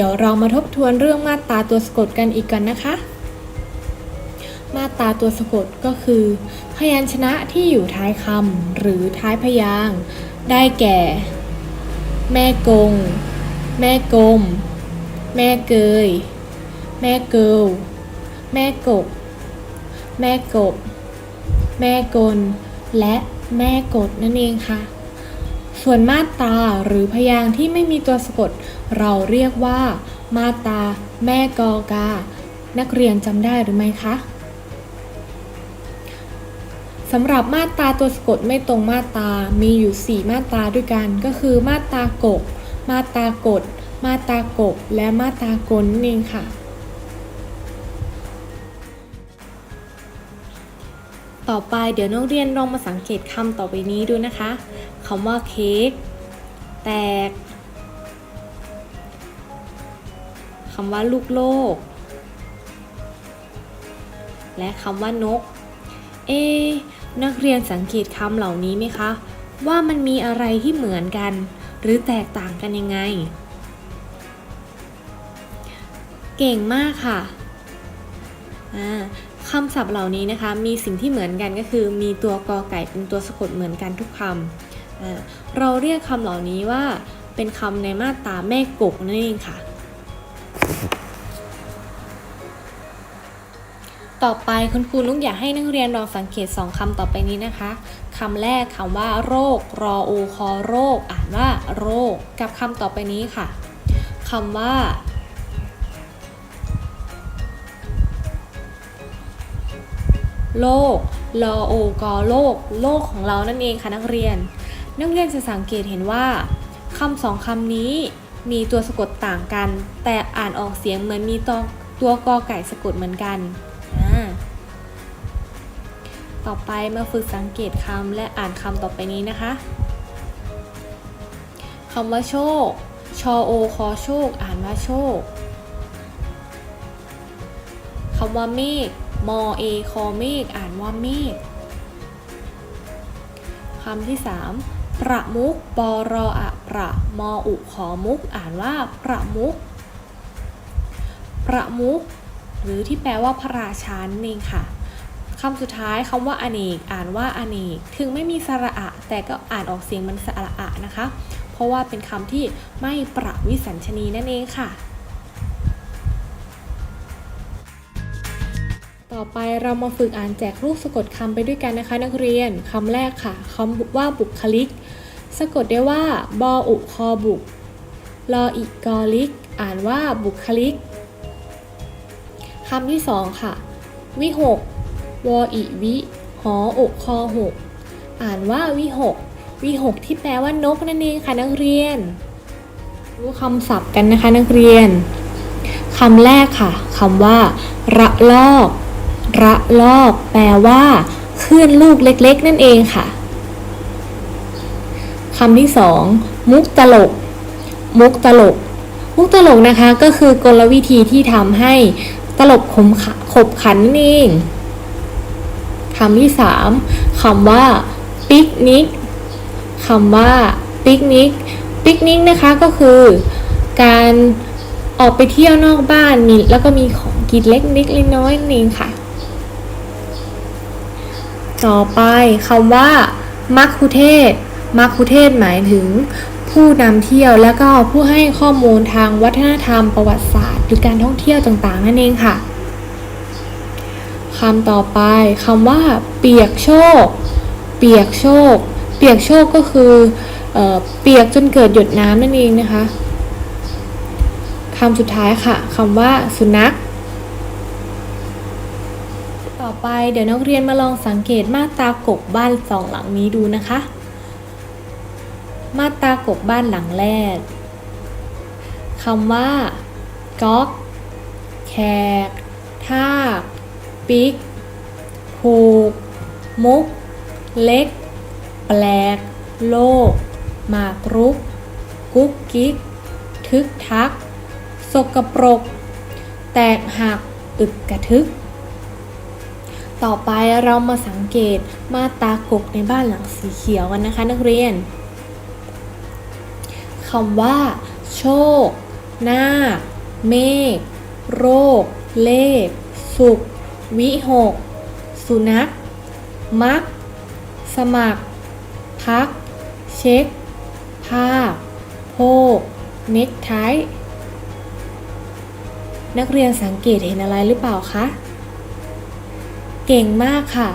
ดี๋ยวเรามาทบทวนเรื่องมาตราตัวสะกดกันอีกกันนะคะ มาตราตัวสะกดก็คือ พยัญชนะที่อยู่ท้ายคำหรือท้ายพยางค์ได้แก่ แม่กง แม่กลม แม่เกย แม่เกิลแม่กบ แม่กบ แม่กล และแม่กดนั่นเองค่ะ ส่วนมาตาหรือพยางค์ที่ไม่มีตัวสะกด เราเรียกว่า มาตา แม่กอกา นักเรียนจำได้หรือไม่คะสำหรับมาตาตัวสะกดไม่ตรงมาตา มีอยู่ 4 มาตาด้วยกัน ก็คือมาตากก มาตากด มาตากบ และมาตากลนั่นเองค่ะ ต่อไปเดี๋ยวนักเรียนลองมาสังเกตคำต่อไปนี้ดูนะคะคำว่าเค้กแตกคำว่าลูกโลก และคำว่านก เอ นักเรียนสังเกตคำเหล่านี้ไหมคะ ว่ามันมีอะไรที่เหมือนกัน หรือแตกต่างกันยังไง เก่งมากค่ะ อ่า คำศัพท์เหล่านี้นะคะ มีสิ่งที่เหมือนกันก็คือ มีตัวกอไก่เป็นตัวสะกดเหมือนกันทุกคำเราเรียกคำเหล่านี้ว่าเป็นคำในมาตราแม่กกนั่นเองค่ะ ต่อไปคุณครูนุกอยากให้นักเรียนลองสังเกตสองคำต่อไปนี้นะคะคำแรกคำว่า โรครอโอคอโรค อ่านว่าโรค กับคำต่อไปนี้ค่ะคำว่า โลกลอโอกอโลก โลกของเรานั่นเองค่ะนักเรียน นักเรียนจะสังเกตเห็นว่าคำสองคำนี้มีตัวสะกดต่างกัน แต่อ่านออกเสียงเหมือนมีตัวตัวกอไก่สะกดเหมือนกัน ต่อไปมาฝึกสังเกตคำและอ่านคำต่อไปนี้นะคะคำว่าโชค ชอโอคอโชค อ่านว่าโชคคำว่าเมฆ มอเอคอเมฆอ่านว่าเมฆคำที่ 3 ประมุกปรออะประมออุขอมุก อ่านว่าประมุก ประมุก หรือที่แปลว่าพระราชานั่นเองค่ะคำสุดท้ายคำว่าอเนก อ่านว่าอเนก ถึงไม่มีสระอะแต่ก็อ่านออกเสียงมันสระอะนะคะ เพราะว่าเป็นคำที่ไม่ประวิสัญชนีนั่นเองค่ะ ต่อไปเรามาฝึกอ่านแจกรูปสะกดคำไปด้วยกันนะคะ นักเรียนคำแรกค่ะคำว่าบุคลิก สะกดได้ว่าบออุคอบุกลออิกอลิก อ่านว่าบุคลิกคำที่สองค่ะ วิหกวออิวิ หออุคอหกอ่านว่าวิหกวิหกที่แปลว่านกนั่นเองค่ะนักเรียน รู้คำศัพท์กันนะคะนักเรียนคำแรกค่ะคำว่า ระลอก ระลอกแปลว่าคลื่นลูกเล็กๆ นั่นเองค่ะคำที่สองมุกตลก มุกตลก มุกตลกนะคะก็คือกลวิธีที่ทำให้ตลกขมขะขบขันนั่นเองคำที่สามคำว่าปิกนิกคำว่าปิกนิกปิกนิกนะคะก็คือ การออกไปเที่ยวนอกบ้านมีแล้วก็มีของกินเล็กนิดเล็กน้อยนั่นเองค่ะ ต่อไปคำว่า มัคคุเทศมัคคุเทศหมายถึง ผู้นำเที่ยวแล้วก็ผู้ให้ข้อมูลทางวัฒนธรรมประวัติศาสตร์ หรือการท่องเที่ยวต่างๆ นั่นเองค่ะคำต่อไปคำว่า เปียกโชค เปียกโชค เปียกโชคก็คือเออเปียกจนเกิดหยดน้ำนั่นเองนะคะคำสุดท้ายค่ะคำว่าสุนัข อไปเดี๋ยวนักเรียนมาลองสังเกตมาตรากบบ้านสองหลังนี้ดูนะคะ มาตรากบบ้านหลังแรกคำว่าก๊อกแขกทากปิกผูก มุก เล็ก แปลก โลก มากรุก กุ๊กกิ๊ก ทึกทัก สกปรก แตกหัก อึกกระทึก ต่อไปเรามาสังเกตมาตากกในบ้านหลังสีเขียวกันนะคะ นักเรียนคำว่า โชค นาคเมฆโรค เลข สุข วิหก สุนัข มัก สมัคร พัก เช็ค ภาพโพกเน็กไท นักเรียนสังเกตเห็นอะไรหรือเปล่าคะ เก่งมากค่ะ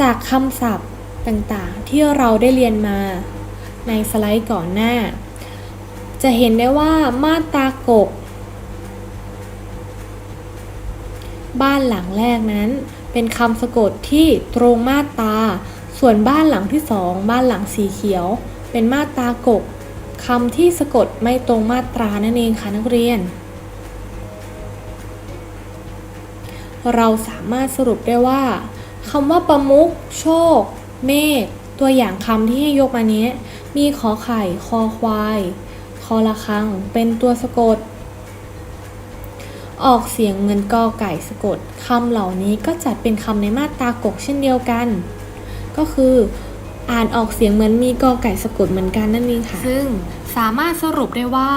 จากคำศัพท์ต่างๆ ที่เราได้เรียนมาในสไลด์ก่อนหน้า จะเห็นได้ว่ามาตากก บ้านหลังแรกนั้น เป็นคำสะกดที่ตรงมาตา ส่วนบ้านหลังที่สองบ้านหลังสีเขียว เป็นมาตากกคำที่สะกดไม่ตรงมาตรานั่นเองค่ะนักเรียน เราสามารถสรุปได้ว่าคำว่าประมุขโชค เมฆตัวอย่างคำที่ให้ยกมานี้ มีขอไข่ คอควาย คอละคัง เป็นตัวสะกด ออกเสียงเหมือนกอไก่สะกดคำเหล่านี้ก็จัดเป็นคำในมาตรากกเช่นเดียวกัน ก็คืออ่านออกเสียงเหมือนมีกอไก่สะกดเหมือนกันนั่นเองค่ะ ซึ่งสามารถสรุปได้ว่า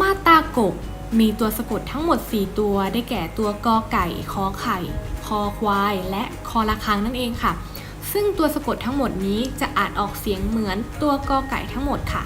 มาตรากก มีตัวสะกดทั้งหมด 4 ตัวได้แก่ตัวกอไก่คอไข่ คอควาย และคอระคังนั่นเองค่ะ ซึ่งตัวสะกดทั้งหมดนี้จะอ่านออกเสียงเหมือนตัวกอไก่ทั้งหมดค่ะ